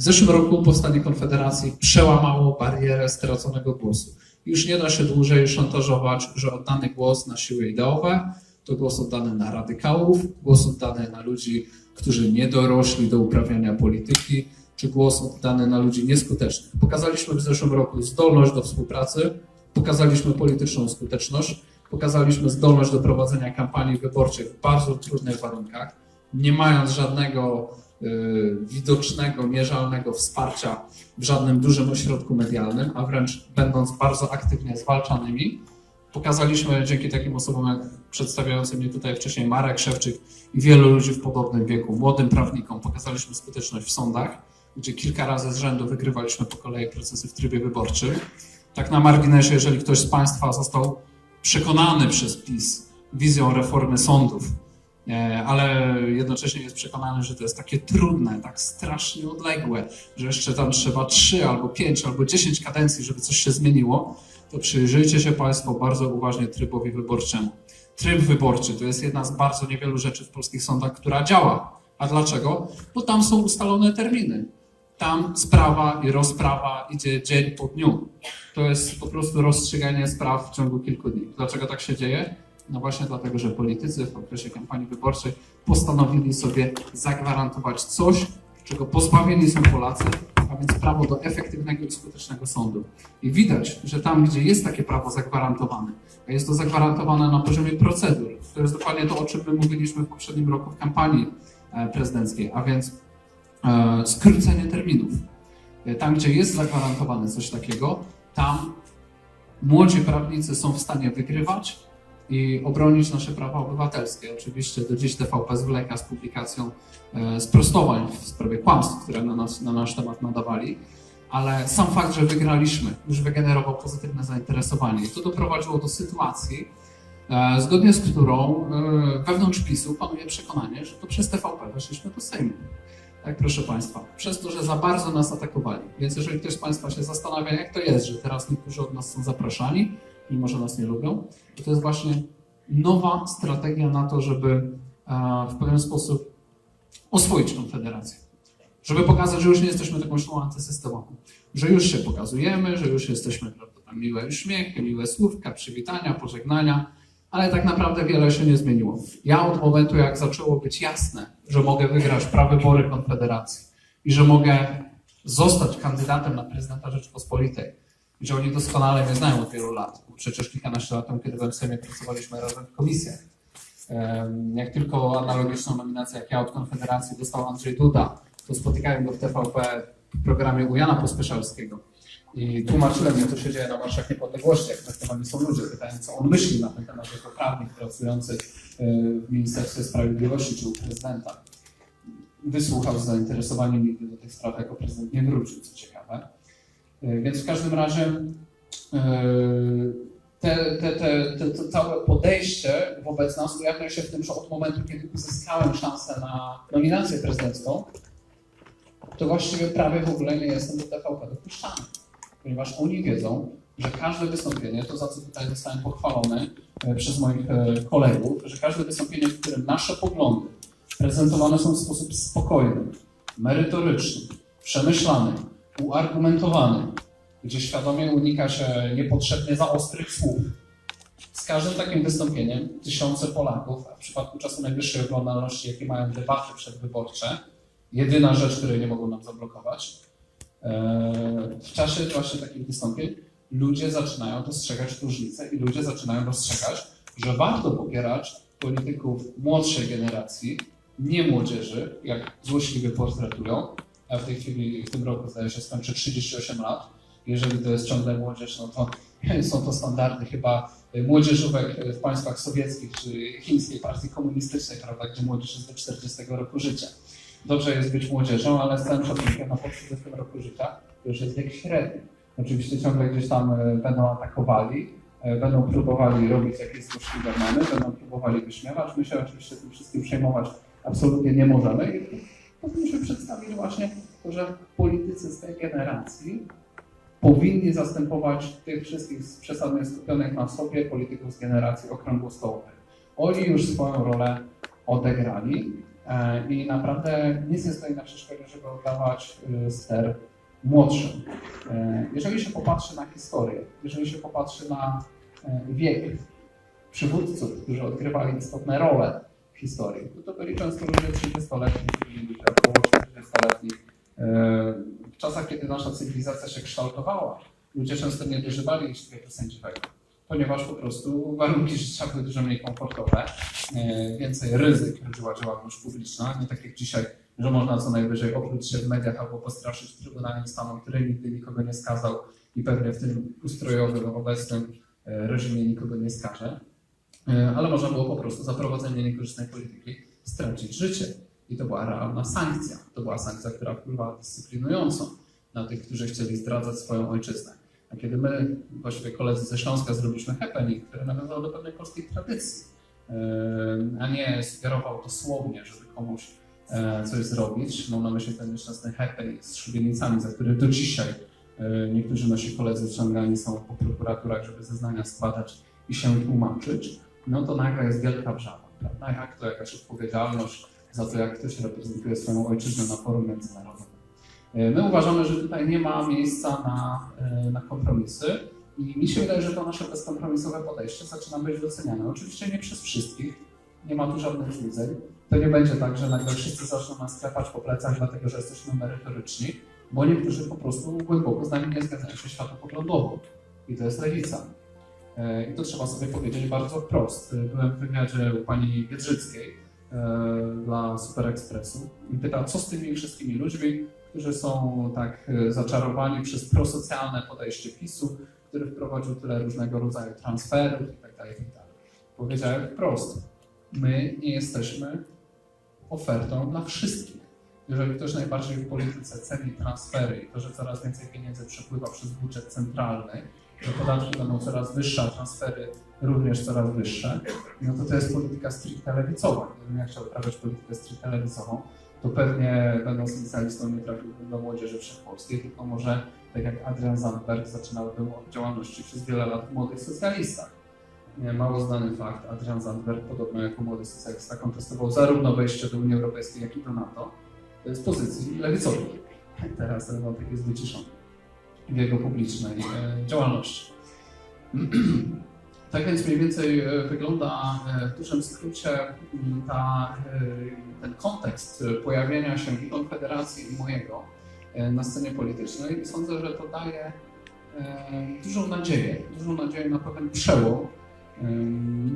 W zeszłym roku powstanie Konfederacji przełamało barierę straconego głosu. Już nie da się dłużej szantażować, że oddany głos na siły ideowe to głos oddany na radykałów, głos oddany na ludzi, którzy nie dorośli do uprawiania polityki, czy głos oddany na ludzi nieskutecznych. Pokazaliśmy w zeszłym roku zdolność do współpracy, pokazaliśmy polityczną skuteczność, pokazaliśmy zdolność do prowadzenia kampanii wyborczych w bardzo trudnych warunkach, nie mając żadnego widocznego, mierzalnego wsparcia w żadnym dużym ośrodku medialnym, a wręcz będąc bardzo aktywnie zwalczanymi. Pokazaliśmy dzięki takim osobom jak przedstawiający mnie tutaj wcześniej Marek Szewczyk i wielu ludzi w podobnym wieku, młodym prawnikom, pokazaliśmy skuteczność w sądach, gdzie kilka razy z rzędu wygrywaliśmy po kolei procesy w trybie wyborczym. Tak na marginesie, jeżeli ktoś z Państwa został przekonany przez PiS wizją reformy sądów, ale jednocześnie jest przekonany, że to jest takie trudne, tak strasznie odległe, że jeszcze tam trzeba trzy albo pięć albo dziesięć kadencji, żeby coś się zmieniło, to przyjrzyjcie się Państwo bardzo uważnie trybowi wyborczemu. Tryb wyborczy to jest jedna z bardzo niewielu rzeczy w polskich sądach, która działa. A dlaczego? Bo tam są ustalone terminy. Tam sprawa i rozprawa idzie dzień po dniu. To jest po prostu rozstrzyganie spraw w ciągu kilku dni. Dlaczego tak się dzieje? No właśnie dlatego, że politycy w okresie kampanii wyborczej postanowili sobie zagwarantować coś, czego pozbawieni są Polacy, a więc prawo do efektywnego i skutecznego sądu. I widać, że tam, gdzie jest takie prawo zagwarantowane, a jest to zagwarantowane na poziomie procedur, to jest dokładnie to, o czym my mówiliśmy w poprzednim roku w kampanii e, prezydenckiej, a więc e, skrócenie terminów. E, Tam, gdzie jest zagwarantowane coś takiego, tam młodzi prawnicy są w stanie wygrywać i obronić nasze prawa obywatelskie. Oczywiście do dziś TVP zwleka z publikacją e, sprostowań w sprawie kłamstw, które na, nas, na nasz temat nadawali, ale sam fakt, że wygraliśmy, już wygenerował pozytywne zainteresowanie. I to doprowadziło do sytuacji, e, zgodnie z którą e, wewnątrz PiSu panuje przekonanie, że to przez TVP weszliśmy do Sejmu. Tak, proszę Państwa, przez to, że za bardzo nas atakowali. Więc jeżeli ktoś z Państwa się zastanawia, jak to jest, że teraz niektórzy od nas są zapraszani, mimo że nas nie lubią, to to jest właśnie nowa strategia na to, żeby e, w pewien sposób oswoić Konfederację. Żeby pokazać, że już nie jesteśmy taką siłą antysystemową. Że już się pokazujemy, że już jesteśmy, prawda, miłe uśmiechy, miłe słówka, przywitania, pożegnania, ale tak naprawdę wiele się nie zmieniło. Ja od momentu, jak zaczęło być jasne, że mogę wygrać prawybory Konfederacji i że mogę zostać kandydatem na prezydenta Rzeczypospolitej, że oni doskonale mnie znają od wielu lat, przecież kilkanaście lat temu, kiedy w Sejmie pracowaliśmy razem w komisjach. Jak tylko analogiczną nominację jak ja od Konfederacji dostał Andrzej Duda, to spotykałem go w TVP w programie u Jana Pospieszalskiego. I tłumaczyłem mu, co się dzieje na Marszach Niepodległości, jak traktowani są ludzie, pytając, co on myśli na ten temat jako prawnik pracujący y, w Ministerstwie Sprawiedliwości czy u prezydenta. Wysłuchał z zainteresowaniem, nigdy do tych spraw jako prezydent nie wrócił, co ciekawe. Y, Więc w każdym razie y, te, te, te, to całe podejście wobec nas ujawnia się w tym, że od momentu, kiedy uzyskałem szansę na nominację prezydencką, to właściwie prawie w ogóle nie jestem do TVP dopuszczany. Ponieważ oni wiedzą, że każde wystąpienie, to za co tutaj zostałem pochwalony e, przez moich e, kolegów, że każde wystąpienie, w którym nasze poglądy prezentowane są w sposób spokojny, merytoryczny, przemyślany, uargumentowany, gdzie świadomie unika się niepotrzebnie za ostrych słów. Z każdym takim wystąpieniem tysiące Polaków, a w przypadku czasu najwyższej oglądalności, jakie mają debaty przedwyborcze, jedyna rzecz, której nie mogą nam zablokować, e, w czasie właśnie takich wystąpień ludzie zaczynają dostrzegać różnice i ludzie zaczynają dostrzegać, że warto popierać polityków młodszej generacji, nie młodzieży, jak złośliwie portretują. Ja w tej chwili, w tym roku zdaje się skończę 38 lat. Jeżeli to jest ciągle młodzież, no to są to standardy chyba młodzieżówek w państwach sowieckich czy chińskiej partii komunistycznej, prawda, gdzie młodzież jest do 40 roku życia. Dobrze jest być młodzieżą, ale z całym szacunkiem na podstawie w tym roku życia już jest wiek średni. Oczywiście ciągle gdzieś tam e, będą atakowali, e, będą próbowali robić jakieś złośliwe memy, będą próbowali wyśmiewać. My się oczywiście tym wszystkim przejmować absolutnie nie możemy. I powinniśmy przedstawić właśnie to, że politycy z tej generacji powinni zastępować tych wszystkich przesadnie skupionych na sobie polityków z generacji okrągłostołowej. Oni już swoją rolę odegrali, E, I naprawdę nic nie stoi na przeszkodzie, żeby oddawać y, ster młodszym. E, Jeżeli się popatrzy na historię, jeżeli się popatrzy na e, wiek przywódców, którzy odgrywali istotne role historii, to, to byli często ludzie 30-letni, ludzie około 40-letni. E, W czasach, kiedy nasza cywilizacja się kształtowała, ludzie często nie dożywali wieku sędziwego, ponieważ po prostu warunki życia były dużo mniej komfortowe, e, więcej ryzyk rodziła działalność publiczna, nie tak jak dzisiaj, że można co najwyżej opluć się w mediach albo postraszyć Trybunałem Stanu, który nigdy nikogo nie skazał i pewnie w tym ustrojowym, obecnym e, reżimie nikogo nie skaże. E, Ale można było po prostu za prowadzenie niekorzystnej polityki stracić życie. I to była realna sankcja. To była sankcja, która wpływała dyscyplinująco na tych, którzy chcieli zdradzać swoją ojczyznę. A kiedy my, właściwie koledzy ze Śląska, zrobiliśmy happening, który nawiązał do pewnej polskiej tradycji, e, a nie sugerował dosłownie, żeby komuś e, coś zrobić. Mam na myśli ten nieszczęsny happening z szubienicami, za który do dzisiaj niektórzy nasi koledzy wciągani są po prokuraturach, żeby zeznania składać i się tłumaczyć, no to nagle jest wielka wrzawa, prawda? Jak to jakaś odpowiedzialność za to, jak ktoś reprezentuje swoją ojczyznę na forum międzynarodowym. E, My uważamy, że tutaj nie ma miejsca na, e, na kompromisy i mi się wydaje, że to nasze bezkompromisowe podejście zaczyna być doceniane. Oczywiście nie przez wszystkich, nie ma tu żadnych złudzeń. To nie będzie tak, że nagle wszyscy zaczną nas klepać po plecach, dlatego że jesteśmy merytoryczni, bo niektórzy po prostu głęboko z nami nie zgadzają się światopoglądowo. I to jest lewica. E, I to trzeba sobie powiedzieć bardzo wprost. Byłem w wywiadzie u pani Biedrzyckiej e, dla Super Expressu i pytał, co z tymi wszystkimi ludźmi, którzy są tak e, zaczarowani przez prosocjalne podejście PiSu, który wprowadził tyle różnego rodzaju transferów itd. itd. Powiedziałem wprost, my nie jesteśmy ofertą dla wszystkich. Jeżeli ktoś najbardziej w polityce ceni transfery i to, że coraz więcej pieniędzy przepływa przez budżet centralny, że podatki będą coraz wyższe, a transfery również coraz wyższe, no to to jest polityka stricte lewicowa. Gdybym ja chciał uprawiać politykę stricte lewicową, to pewnie będąc licealistą nie trafiłbym do młodzieży wszechpolskiej, tylko może tak jak Adrian Zandberg zaczynałbym od działalności przez wiele lat w młodych socjalistach. Nie, Mało znany fakt, Adrian Zandberg, podobno jako młody socjalista, kontestował zarówno wejście do Unii Europejskiej, jak i do NATO z pozycji lewicowej. Teraz ten wątek jest wyciszony w jego publicznej e, działalności. Tak więc mniej więcej e, wygląda e, w dużym skrócie m, ta, ten kontekst pojawienia się i Konfederacji i mojego na scenie politycznej i sądzę, że to daje dużą nadzieję, dużą nadzieję na pewien przełom.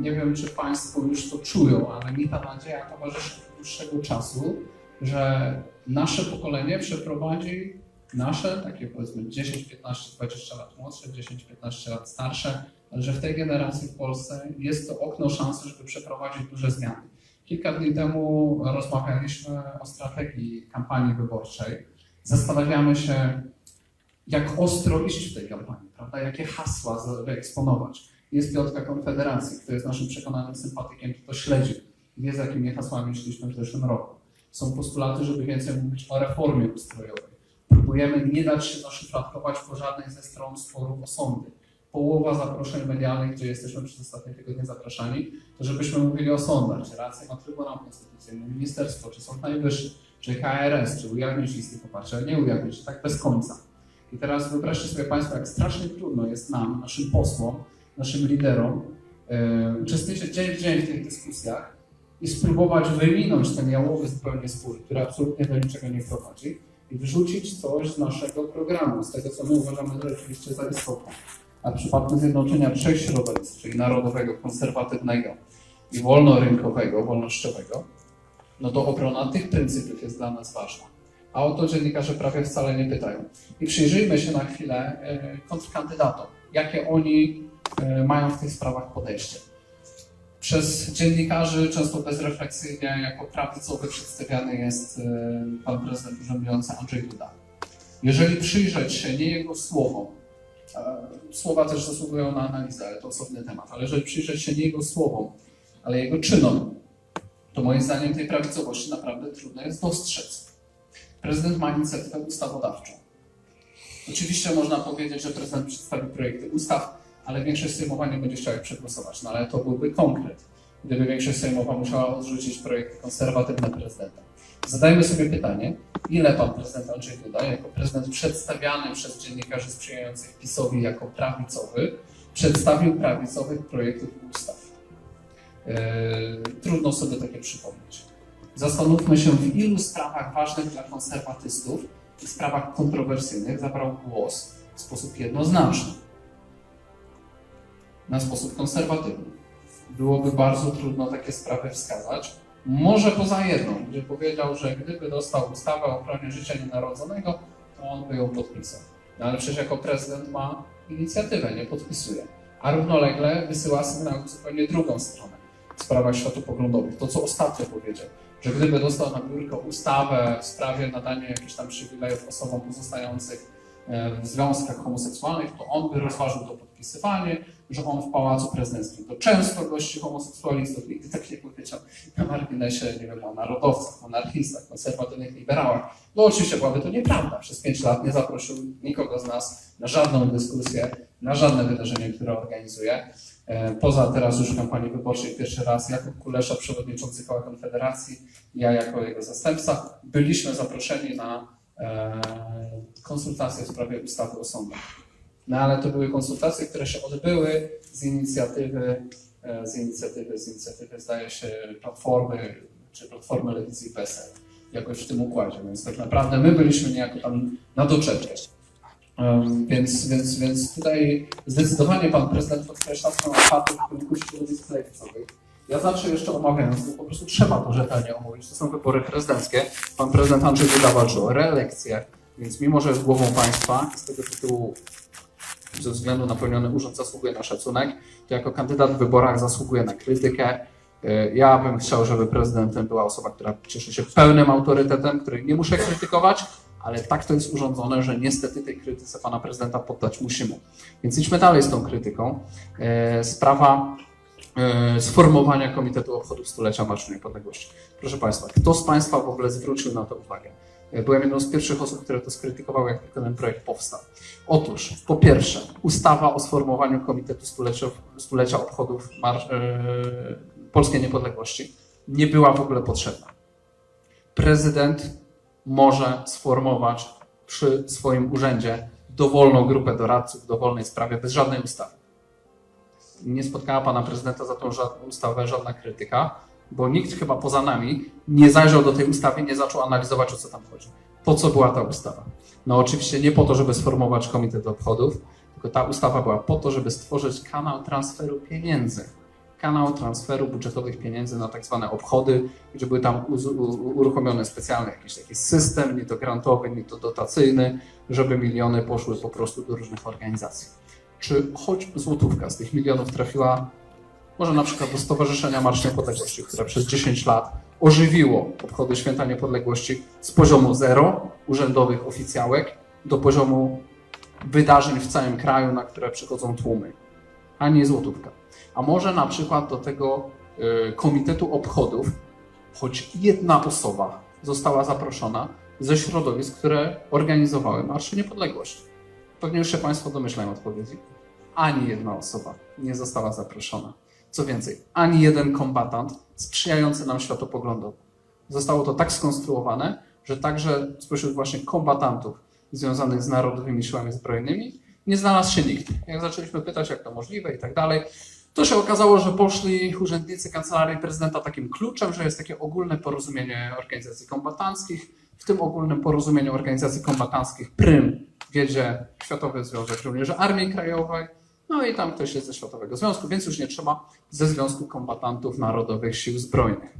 Nie wiem, czy Państwo już to czują, ale mi ta nadzieja towarzyszy od dłuższego czasu, że nasze pokolenie przeprowadzi nasze, takie powiedzmy 10, 15, 20 lat młodsze, 10, 15 lat starsze, ale że w tej generacji w Polsce jest to okno szansy, żeby przeprowadzić duże zmiany. Kilka dni temu rozmawialiśmy o strategii kampanii wyborczej. Zastanawiamy się, jak ostro iść w tej kampanii, prawda? jakie hasła wyeksponować. Jest piątka Konfederacji, kto jest naszym przekonanym sympatykiem, kto to śledzi, wie z jakimi hasłami szliśmy w zeszłym roku. Są postulaty, żeby więcej mówić o reformie ustrojowej. Próbujemy nie dać się zaszufladkować po żadnej ze stron sporów o sądy. Połowa zaproszeń medialnych, gdzie jesteśmy przez ostatnie tygodnie zapraszani, to żebyśmy mówili o sądach, czy rację ma Trybunał Konstytucyjny, Ministerstwo, czy Sąd Najwyższy, czy KRS, czy ujawnić listy poparcia, nie ujawnić, tak bez końca. I teraz wyobraźcie sobie Państwo, jak strasznie trudno jest nam, naszym posłom, naszym liderom, e, uczestniczyć dzień w dzień w tych dyskusjach i spróbować wyminąć ten jałowy zupełnie spór, który absolutnie do niczego nie prowadzi i wyrzucić coś z naszego programu, z tego, co my uważamy rzeczywiście za istotne. A w przypadku zjednoczenia trzech środowisk, czyli narodowego, konserwatywnego i wolnorynkowego, wolnościowego, no to obrona tych pryncypiów jest dla nas ważna. A o to dziennikarze prawie wcale nie pytają. I przyjrzyjmy się na chwilę e, kontrkandydatom, jakie oni e, mają w tych sprawach podejście. Przez dziennikarzy często bezrefleksyjnie jako prawicowy przedstawiany jest e, pan prezydent urzędujący Andrzej Duda. Jeżeli przyjrzeć się nie jego słowom, e, słowa też zasługują na analizę, ale to osobny temat, ale jeżeli przyjrzeć się nie jego słowom, ale jego czynom, to moim zdaniem tej prawicowości naprawdę trudno jest dostrzec. Prezydent ma inicjatywę ustawodawczą. Oczywiście można powiedzieć, że prezydent przedstawi projekty ustaw, ale większość sejmowa nie będzie chciała ich przegłosować, no ale to byłby konkret. gdyby większość sejmowa musiała odrzucić projekty konserwatywne prezydenta. Zadajmy sobie pytanie, ile pan prezydent Andrzej Duda, jako prezydent przedstawiany przez dziennikarzy sprzyjających PiSowi jako prawicowy, przedstawił prawicowych projektów ustaw. Yy, trudno sobie takie przypomnieć. Zastanówmy się, w ilu sprawach ważnych dla konserwatystów i sprawach kontrowersyjnych zabrał głos w sposób jednoznaczny, na sposób konserwatywny. Byłoby bardzo trudno takie sprawy wskazać. Może poza jedną, gdzie powiedział, że gdyby dostał ustawę o ochronie życia nienarodzonego, to on by ją podpisał. No ale przecież jako prezydent ma inicjatywę, nie podpisuje. A równolegle wysyła sygnał w zupełnie drugą stronę w sprawach światopoglądowych. To, co ostatnio powiedział, że gdyby dostał na biurko ustawę w sprawie nadania jakichś tam przywilejów osobom pozostających w związkach homoseksualnych, to on by rozważył to podpisywanie, że on w Pałacu Prezydenckim to często gości homoseksualistów i tak jak powiedział na marginesie, nie wiem, o narodowcach, monarchistach, konserwatywnych liberałach. No oczywiście byłaby to nieprawda. Przez pięć lat nie zaprosił nikogo z nas na żadną dyskusję, na żadne wydarzenie, które organizuje. E, Poza teraz już kampanii wyborczej pierwszy raz Jakub Kulesza, przewodniczący koła Konfederacji, ja jako jego zastępca, byliśmy zaproszeni na e, konsultacje w sprawie ustawy o sądach. No ale to były konsultacje, które się odbyły z inicjatywy, e, z inicjatywy, z inicjatywy zdaje się Platformy, czy Platformy Lewicy i PSL, jakoś w tym układzie, więc tak naprawdę my byliśmy niejako tam na doczepie. Więc, więc, więc tutaj zdecydowanie pan prezydent podkreśla swoją apatę w kierunku środowisk lewicowych. Ja zawsze jeszcze omawiając, bo po prostu trzeba to rzetelnie omówić. To są wybory prezydenckie. Pan prezydent Andrzej Duda walczy o reelekcję, więc mimo, że jest głową państwa, z tego tytułu ze względu na pełniony urząd zasługuje na szacunek, to jako kandydat w wyborach zasługuje na krytykę. Y, Ja bym chciał, żeby prezydentem była osoba, która cieszy się pełnym autorytetem, której nie muszę krytykować, ale tak to jest urządzone, że niestety tej krytyce pana prezydenta poddać musimy. Więc idźmy dalej z tą krytyką. E, Sprawa sformowania Komitetu Obchodów Stulecia Marszu Niepodległości. Proszę Państwa, kto z Państwa w ogóle zwrócił na to uwagę? E, Byłem jedną z pierwszych osób, które to skrytykowały, jak ten projekt powstał. Otóż, po pierwsze, ustawa o sformowaniu Komitetu Stulecia, Stulecia Obchodów Marsz, e, Polskiej Niepodległości nie była w ogóle potrzebna. Prezydent może sformować przy swoim urzędzie dowolną grupę doradców w dowolnej sprawie bez żadnej ustawy. Nie spotkała pana prezydenta za tą ustawę żadna krytyka, bo nikt chyba poza nami nie zajrzał do tej ustawy nie zaczął analizować, o co tam chodzi. Po co była ta ustawa? No oczywiście nie po to, żeby sformować komitet obchodów, tylko ta ustawa była po to, żeby stworzyć kanał transferu pieniędzy. Kanał transferu budżetowych pieniędzy na tak zwane obchody, gdzie były tam uz- u- uruchomione specjalny jakiś taki system, nie to grantowy, nie to dotacyjny, żeby miliony poszły po prostu do różnych organizacji. Czy choć złotówka z tych milionów trafiła może na przykład do Stowarzyszenia Marsz Niepodległości, które przez 10 lat ożywiło obchody Święta Niepodległości z poziomu zero urzędowych oficjałek do poziomu wydarzeń w całym kraju, na które przychodzą tłumy, a nie złotówka. A może na przykład do tego y, Komitetu Obchodów choć jedna osoba została zaproszona ze środowisk, które organizowały Marsze Niepodległości. Pewnie już się Państwo domyślają odpowiedzi. Ani jedna osoba nie została zaproszona. Co więcej, ani jeden kombatant sprzyjający nam światopoglądowo. Zostało to tak skonstruowane, że także spośród właśnie kombatantów związanych z narodowymi siłami zbrojnymi nie znalazł się nikt. Jak zaczęliśmy pytać, jak to możliwe i tak dalej, to się okazało, że poszli urzędnicy kancelarii prezydenta takim kluczem, że jest takie ogólne porozumienie organizacji kombatanckich. W tym ogólnym porozumieniu organizacji kombatanckich prym wiedzie Światowy Związek Żołnierzy Armii Krajowej, no i tam ktoś jest ze Światowego Związku, więc już nie trzeba ze Związku Kombatantów Narodowych Sił Zbrojnych.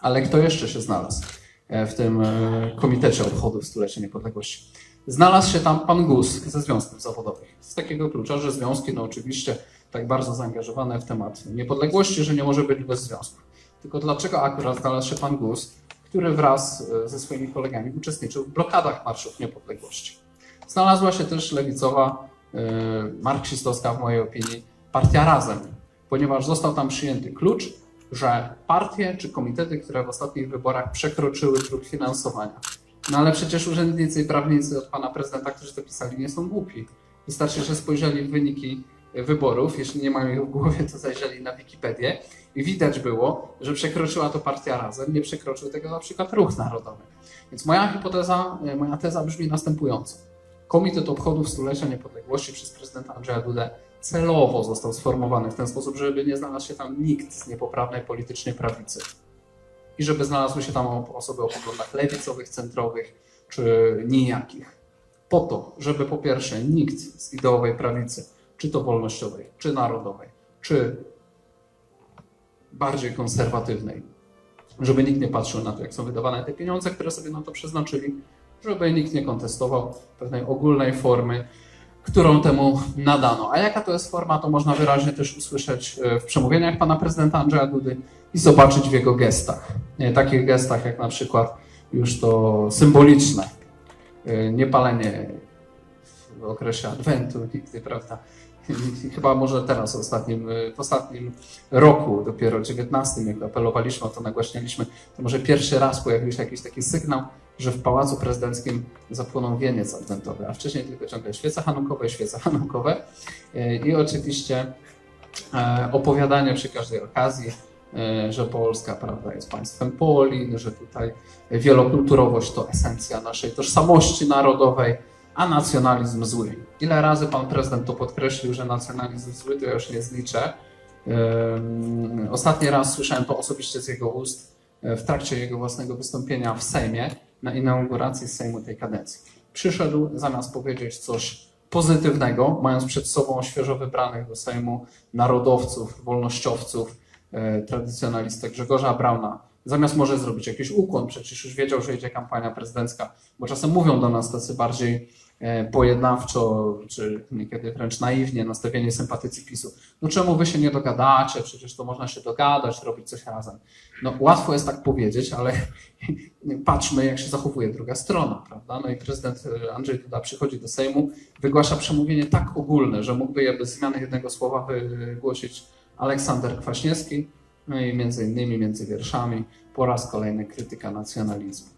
Ale kto jeszcze się znalazł e, w tym e, Komitecie Obchodów Stulecia Niepodległości? Znalazł się tam pan Gus ze związków zawodowych. Z takiego klucza, że związki, no oczywiście, tak bardzo zaangażowane w temat niepodległości, że nie może być bez związków. Tylko dlaczego akurat znalazł się pan Gus, który wraz e, ze swoimi kolegami uczestniczył w blokadach marszów niepodległości? Znalazła się też lewicowa, marksistowska w mojej opinii, partia Razem, ponieważ został tam przyjęty klucz, że partie czy komitety, które w ostatnich wyborach przekroczyły próg finansowania. No ale przecież urzędnicy i prawnicy od pana prezydenta, którzy to pisali, nie są głupi. Wystarczy, że spojrzeli w wyniki wyborów. Jeśli nie mają ich w głowie, to zajrzeli na Wikipedię i widać było, że przekroczyła to partia Razem, nie przekroczył tego na przykład Ruch Narodowy. Więc moja hipoteza, moja teza brzmi następująco. Komitet Obchodów Stulecia Niepodległości przez prezydenta Andrzeja Dudę celowo został sformowany w ten sposób, żeby nie znalazł się tam nikt z niepoprawnej politycznej prawicy. I żeby znalazły się tam osoby o poglądach lewicowych, centrowych czy nijakich. Po to, żeby po pierwsze nikt z ideowej prawicy, czy to wolnościowej, czy narodowej, czy bardziej konserwatywnej, żeby nikt nie patrzył na to, jak są wydawane te pieniądze, które sobie na to przeznaczyli, żeby nikt nie kontestował pewnej ogólnej formy, którą temu nadano. A jaka to jest forma, to można wyraźnie też usłyszeć e, w przemówieniach pana prezydenta Andrzeja Dudy i zobaczyć w jego gestach. Takich gestach jak na przykład już to symboliczne e, niepalenie w okresie Adwentu nigdy, prawda? Chyba może teraz, w ostatnim, w ostatnim roku, dopiero 19, jak apelowaliśmy o to, nagłaśnialiśmy, to może pierwszy raz pojawił się jakiś taki sygnał, że w Pałacu Prezydenckim zapłonął wieniec adwentowy, a wcześniej tylko ciągle świece hanukowe, świece hanukowe e, i oczywiście e, opowiadanie przy każdej okazji, e, że Polska prawda, jest państwem Polin, że tutaj wielokulturowość to esencja naszej tożsamości narodowej, a nacjonalizm zły. Ile razy pan prezydent to podkreślił, że nacjonalizm zły, to ja już nie zliczę. Ostatni raz słyszałem to osobiście z jego ust w trakcie jego własnego wystąpienia w Sejmie na inauguracji Sejmu tej kadencji. Przyszedł zamiast powiedzieć coś pozytywnego, mając przed sobą świeżo wybranych do Sejmu narodowców, wolnościowców, e, tradycjonalistę Grzegorza Brauna, zamiast może zrobić jakiś ukłon, przecież już wiedział, że idzie kampania prezydencka, bo czasem mówią do nas tacy bardziej E, pojednawczo, czy niekiedy wręcz naiwnie nastawienie sympatycji PiSu. No czemu wy się nie dogadacie? Przecież to można się dogadać, robić coś razem. No łatwo jest tak powiedzieć, ale patrzmy, jak się zachowuje druga strona, prawda? No i prezydent e, Andrzej Duda przychodzi do Sejmu, wygłasza przemówienie tak ogólne, że mógłby je bez zmiany jednego słowa wygłosić Aleksander Kwaśniewski, no i między innymi, między wierszami, po raz kolejny krytyka nacjonalizmu.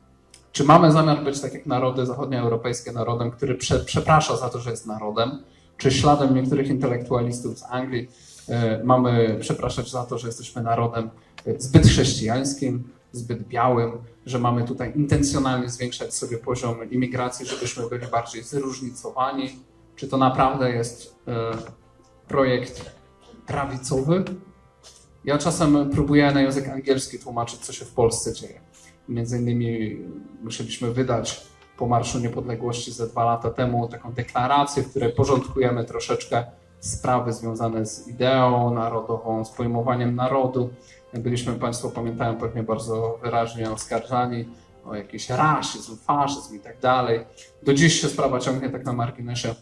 Czy mamy zamiar być tak jak narody zachodnioeuropejskie, narodem, który prze, przeprasza za to, że jest narodem? Czy śladem niektórych intelektualistów z Anglii y, mamy przepraszać za to, że jesteśmy narodem e, zbyt chrześcijańskim, zbyt białym, że mamy tutaj intencjonalnie zwiększać sobie poziom imigracji, żebyśmy byli bardziej zróżnicowani? Czy to naprawdę jest y, projekt prawicowy? Ja czasem próbuję na język angielski tłumaczyć, co się w Polsce dzieje. Między innymi musieliśmy wydać po Marszu Niepodległości ze dwa lata temu taką deklarację, w której porządkujemy troszeczkę sprawy związane z ideą narodową, z pojmowaniem narodu. Byliśmy, Państwo pamiętają pewnie bardzo wyraźnie oskarżani o jakiś rasizm, faszyzm i tak dalej. Do dziś się sprawa ciągnie tak na marginesie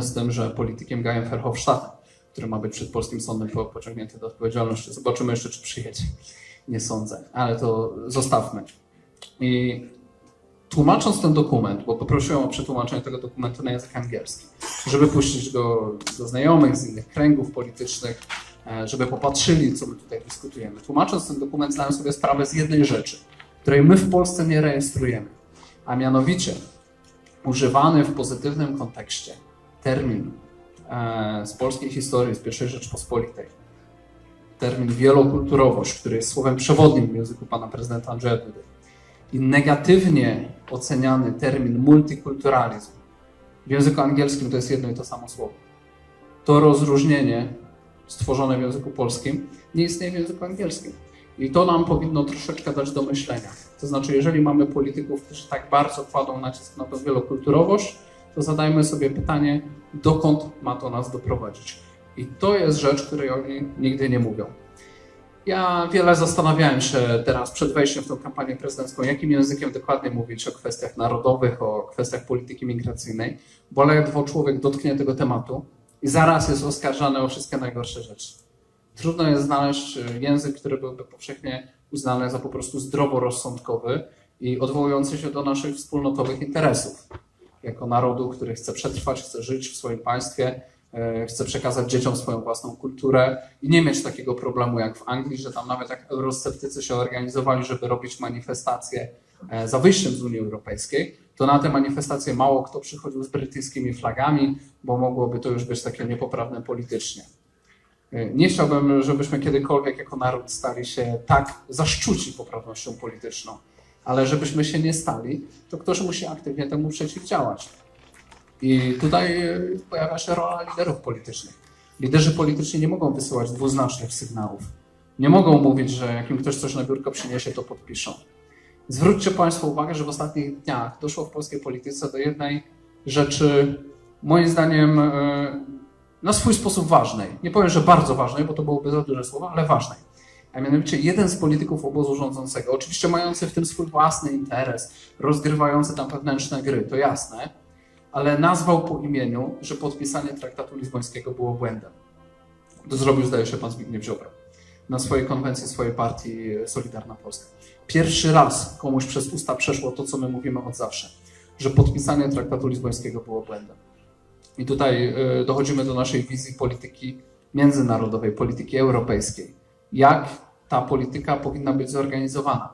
z tym, że politykiem Gajem Verhofstadtem, który ma być przed polskim sądem pociągnięty do odpowiedzialności. Zobaczymy jeszcze, czy przyjedzie. Nie sądzę, ale to zostawmy. I tłumacząc ten dokument, bo poprosiłem o przetłumaczenie tego dokumentu na język angielski, żeby puścić go do znajomych z innych kręgów politycznych, e, żeby popatrzyli, co my tutaj dyskutujemy. Tłumacząc ten dokument, zdałem sobie sprawę z jednej rzeczy, której my w Polsce nie rejestrujemy, a mianowicie używany w pozytywnym kontekście termin z polskiej historii, z I Rzeczpospolitej, termin wielokulturowość, który jest słowem przewodnim w języku pana prezydenta Andrzeja Dudy i negatywnie oceniany termin multikulturalizm w języku angielskim to jest jedno i to samo słowo. To rozróżnienie stworzone w języku polskim nie istnieje w języku angielskim. I to nam powinno troszeczkę dać do myślenia. To znaczy, jeżeli mamy polityków, którzy tak bardzo kładą nacisk na tę wielokulturowość, to zadajmy sobie pytanie, dokąd ma to nas doprowadzić. I to jest rzecz, której oni nigdy nie mówią. Ja wiele zastanawiałem się teraz przed wejściem w tę kampanię prezydencką, jakim językiem dokładnie mówić o kwestiach narodowych, o kwestiach polityki migracyjnej, bo ledwo człowiek dotknie tego tematu i zaraz jest oskarżany o wszystkie najgorsze rzeczy. Trudno jest znaleźć język, który byłby powszechnie uznany za po prostu zdroworozsądkowy i odwołujący się do naszych wspólnotowych interesów. Jako narodu, który chce przetrwać, chce żyć w swoim państwie, E, chce przekazać dzieciom swoją własną kulturę i nie mieć takiego problemu jak w Anglii, że tam nawet jak eurosceptycy się organizowali, żeby robić manifestacje e, za wyjściem z Unii Europejskiej, to na te manifestacje mało kto przychodził z brytyjskimi flagami, bo mogłoby to już być takie niepoprawne politycznie. E, Nie chciałbym, żebyśmy kiedykolwiek jako naród stali się tak zaszczuci poprawnością polityczną, ale żebyśmy się nie stali, to ktoś musi aktywnie temu przeciwdziałać. I tutaj pojawia się rola liderów politycznych. Liderzy polityczni nie mogą wysyłać dwuznacznych sygnałów. Nie mogą mówić, że jak im ktoś coś na biurko przyniesie, to podpiszą. Zwróćcie Państwo uwagę, że w ostatnich dniach doszło w polskiej polityce do jednej rzeczy, moim zdaniem, e, na swój sposób ważnej. Nie powiem, że bardzo ważnej, bo to byłoby za duże słowo, ale ważnej. A mianowicie jeden z polityków obozu rządzącego, oczywiście mający w tym swój własny interes, rozgrywający tam wewnętrzne gry, to jasne, ale nazwał po imieniu, że podpisanie traktatu lizbońskiego było błędem. To zrobił, zdaje się, pan Zbigniew Ziobro na swojej konwencji swojej partii Solidarna Polska. Pierwszy raz komuś przez usta przeszło to, co my mówimy od zawsze, że podpisanie traktatu lizbońskiego było błędem. I tutaj y, dochodzimy do naszej wizji polityki międzynarodowej, polityki europejskiej. Jak ta polityka powinna być zorganizowana?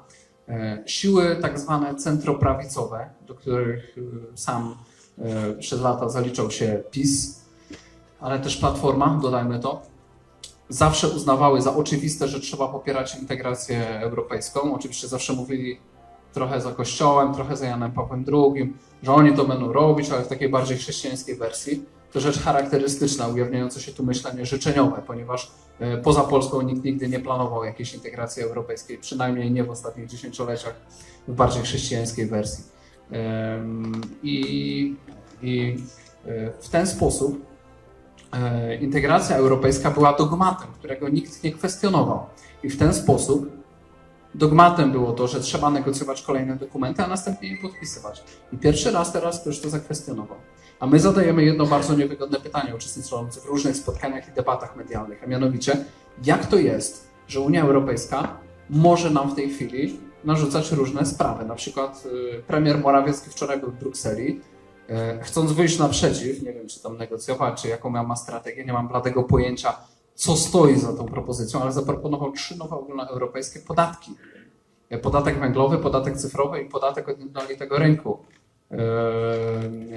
E, Siły tak zwane centroprawicowe, do których y, sam y, przez lata zaliczał się PiS, ale też Platforma, dodajmy to, zawsze uznawały za oczywiste, że trzeba popierać integrację europejską. Oczywiście zawsze mówili trochę za Kościołem, trochę za Janem Pawłem II, że oni to będą robić, ale w takiej bardziej chrześcijańskiej wersji. To rzecz charakterystyczna, ujawniające się tu myślenie życzeniowe, ponieważ e, poza Polską nikt nigdy nie planował jakiejś integracji europejskiej, przynajmniej nie w ostatnich dziesięcioleciach w bardziej chrześcijańskiej wersji. I, i e, w ten sposób e, integracja europejska była dogmatem, którego nikt nie kwestionował. I w ten sposób dogmatem było to, że trzeba negocjować kolejne dokumenty, a następnie je podpisywać. I pierwszy raz teraz ktoś to zakwestionował. A my zadajemy jedno bardzo niewygodne pytanie uczestniczącym w różnych spotkaniach i debatach medialnych, a mianowicie, jak to jest, że Unia Europejska może nam w tej chwili narzucać różne sprawy. Na przykład y, premier Morawiecki wczoraj był w Brukseli, e, chcąc wyjść naprzeciw, nie wiem czy tam negocjować, czy jaką ma strategię, nie mam bladego pojęcia, co stoi za tą propozycją, ale zaproponował trzy nowe ogólnoeuropejskie podatki. Podatek węglowy, podatek cyfrowy i podatek od jednolitego rynku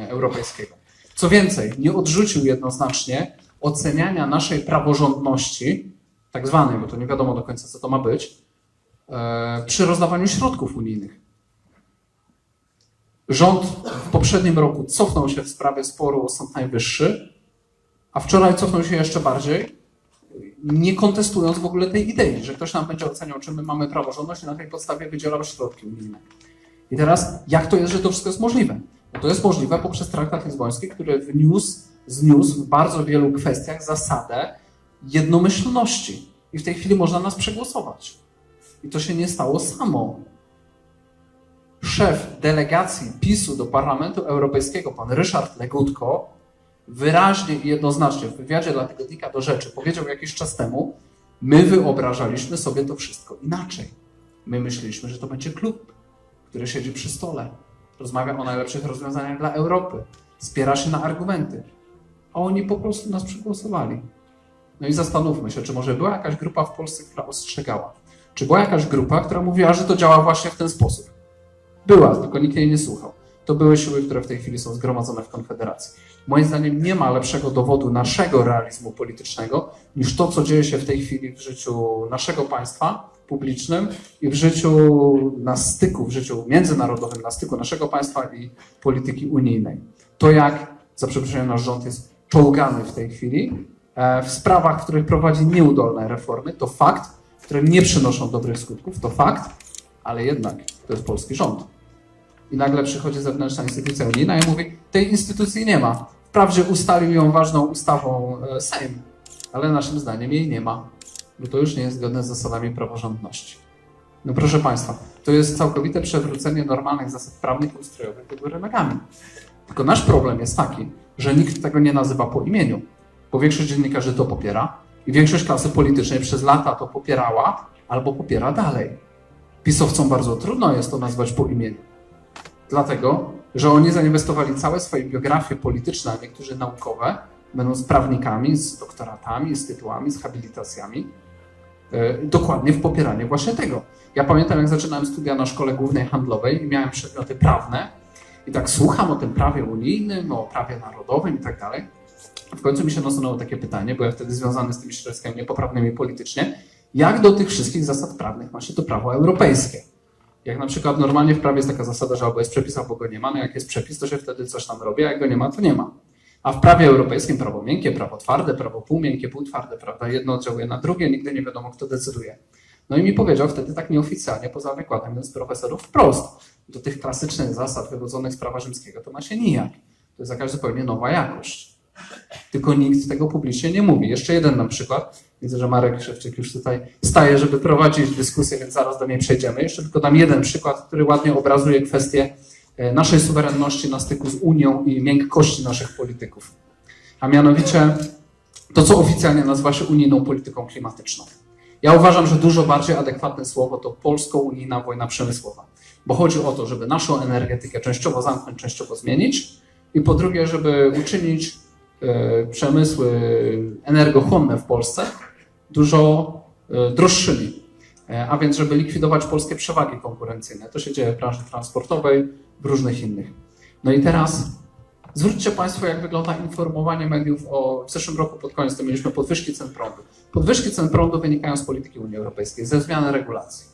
europejskiego. Co więcej, nie odrzucił jednoznacznie oceniania naszej praworządności, tak zwanej, bo to nie wiadomo do końca, co to ma być, e, przy rozdawaniu środków unijnych. Rząd w poprzednim roku cofnął się w sprawie sporu o Sąd Najwyższy, a wczoraj cofnął się jeszcze bardziej, nie kontestując w ogóle tej idei, że ktoś nam będzie oceniał, czy my mamy praworządność i na tej podstawie wydzielał środki unijne. I teraz, jak to jest, że to wszystko jest możliwe? No to jest możliwe poprzez traktat lizboński, który wniósł, zniósł w bardzo wielu kwestiach zasadę jednomyślności. I w tej chwili można nas przegłosować. I to się nie stało samo. Szef delegacji PiSu do Parlamentu Europejskiego, pan Ryszard Legutko, wyraźnie i jednoznacznie w wywiadzie dla tygodnika do rzeczy powiedział jakiś czas temu, my wyobrażaliśmy sobie to wszystko inaczej. My myśleliśmy, że to będzie klub, który siedzi przy stole, rozmawia o najlepszych rozwiązaniach dla Europy, spiera się na argumenty. A oni po prostu nas przegłosowali. No i zastanówmy się, czy może była jakaś grupa w Polsce, która ostrzegała. Czy była jakaś grupa, która mówiła, że to działa właśnie w ten sposób? Była, tylko nikt jej nie słuchał. To były siły, które w tej chwili są zgromadzone w Konfederacji. Moim zdaniem nie ma lepszego dowodu naszego realizmu politycznego niż to, co dzieje się w tej chwili w życiu naszego państwa publicznym i w życiu na styku, w życiu międzynarodowym, na styku naszego państwa i polityki unijnej. To jak, za przeproszeniem, nasz rząd jest czołgany w tej chwili e, w sprawach, w których prowadzi nieudolne reformy, to fakt, które nie przynoszą dobrych skutków, to fakt, ale jednak to jest polski rząd. I nagle przychodzi zewnętrzna instytucja unijna i mówi, tej instytucji nie ma. Wprawdzie ustalił ją ważną ustawą e, Sejm, ale naszym zdaniem jej nie ma, bo to już nie jest zgodne z zasadami praworządności. No proszę Państwa, to jest całkowite przewrócenie normalnych zasad prawnych i ustrojowych do góry nogami. Tylko nasz problem jest taki, że nikt tego nie nazywa po imieniu, bo większość dziennikarzy to popiera i większość klasy politycznej przez lata to popierała albo popiera dalej. Pisowcom bardzo trudno jest to nazwać po imieniu. Dlatego, że oni zainwestowali całe swoje biografie polityczne, a niektórzy naukowe, będąc prawnikami z doktoratami, z tytułami, z habilitacjami, dokładnie w popieranie właśnie tego. Ja pamiętam, jak zaczynałem studia na szkole głównej handlowej i miałem przedmioty prawne i tak słucham o tym prawie unijnym, o prawie narodowym i tak dalej. W końcu mi się nasunęło takie pytanie, byłem wtedy związany z tymi środowiskami niepoprawnymi politycznie, jak do tych wszystkich zasad prawnych ma się to prawo europejskie? Jak na przykład normalnie w prawie jest taka zasada, że albo jest przepis, albo go nie ma, no jak jest przepis, to się wtedy coś tam robi, a jak go nie ma, to nie ma. A w prawie europejskim prawo miękkie, prawo twarde, prawo półmiękkie, półtwarde, prawda? Jedno oddziałuje na drugie, nigdy nie wiadomo, kto decyduje. No i mi powiedział wtedy tak nieoficjalnie, poza wykładem, jeden z profesorów wprost, do tych klasycznych zasad wywodzonych z prawa rzymskiego to ma się nijak. To jest jakaś zupełnie nowa jakość. Tylko nikt tego publicznie nie mówi. Jeszcze jeden na przykład. Widzę, że Marek Szewczyk już tutaj staje, żeby prowadzić dyskusję, więc zaraz do niej przejdziemy. Jeszcze tylko dam jeden przykład, który ładnie obrazuje kwestię naszej suwerenności na styku z Unią i miękkości naszych polityków. A mianowicie to, co oficjalnie nazywa się unijną polityką klimatyczną. Ja uważam, że dużo bardziej adekwatne słowo to polsko-unijna wojna przemysłowa, bo chodzi o to, żeby naszą energetykę częściowo zamknąć, częściowo zmienić i po drugie, żeby uczynić e, przemysły energochłonne w Polsce dużo e, droższymi. E, A więc, żeby likwidować polskie przewagi konkurencyjne. To się dzieje w branży transportowej, w różnych innych. No i teraz zwróćcie Państwo, jak wygląda informowanie mediów o. W zeszłym roku pod koniec to mieliśmy podwyżki cen prądu. Podwyżki cen prądu wynikają z polityki Unii Europejskiej, ze zmiany regulacji.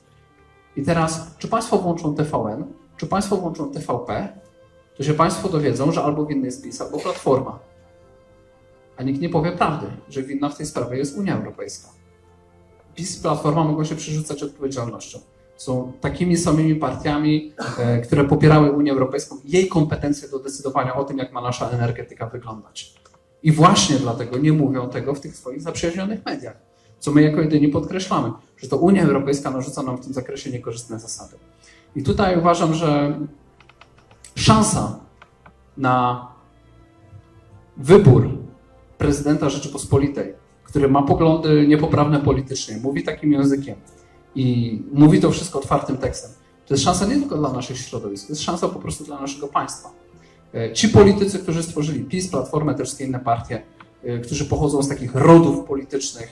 I teraz, czy Państwo włączą TVN, czy Państwo włączą TVP, to się Państwo dowiedzą, że albo winny jest PiS, albo Platforma. A nikt nie powie prawdy, że winna w tej sprawie jest Unia Europejska. PiS i Platforma mogą się przerzucać odpowiedzialnością. Są takimi samymi partiami, e, które popierały Unię Europejską, jej kompetencje do decydowania o tym, jak ma nasza energetyka wyglądać. I właśnie dlatego nie mówią tego w tych swoich zaprzyjaźnionych mediach, co my jako jedyni podkreślamy, że to Unia Europejska narzuca nam w tym zakresie niekorzystne zasady. I tutaj uważam, że szansa na wybór prezydenta Rzeczypospolitej, który ma poglądy niepoprawne politycznie, mówi takim językiem i mówi to wszystko otwartym tekstem, to jest szansa nie tylko dla naszych środowisk, to jest szansa po prostu dla naszego państwa. E, Ci politycy, którzy stworzyli PiS, Platformę, też wszystkie inne partie, e, którzy pochodzą z takich rodów politycznych,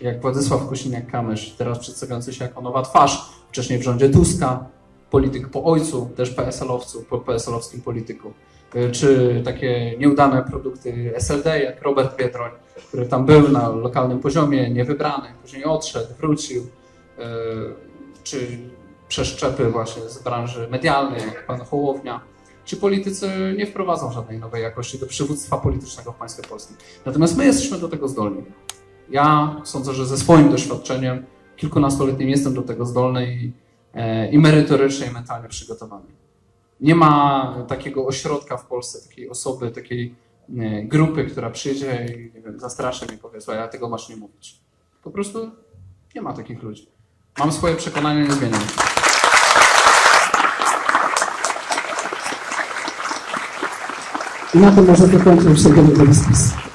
jak Władysław Kosiniak-Kamysz, teraz przedstawiający się jako nowa twarz, wcześniej w rządzie Tuska, polityk po ojcu, też PSL-owcu, po PSL-owskim polityku, Y, czy takie nieudane produkty SLD, jak Robert Biedroń, który tam był na lokalnym poziomie, niewybrany, później odszedł, wrócił, czy przeszczepy właśnie z branży medialnej, jak pan Hołownia. Ci politycy nie wprowadzą żadnej nowej jakości do przywództwa politycznego w państwie polskim. Natomiast my jesteśmy do tego zdolni. Ja sądzę, że ze swoim doświadczeniem kilkunastoletnim jestem do tego zdolny i, e, i merytorycznie, i mentalnie przygotowany. Nie ma takiego ośrodka w Polsce, takiej osoby, takiej e, grupy, która przyjdzie i nie wiem, zastraszy mnie powie, słuchaj, a tego masz nie mówić. Po prostu nie ma takich ludzi. Mam swoje przekonania, nie zmieniam. I na tym może zakończyć się dyskusję.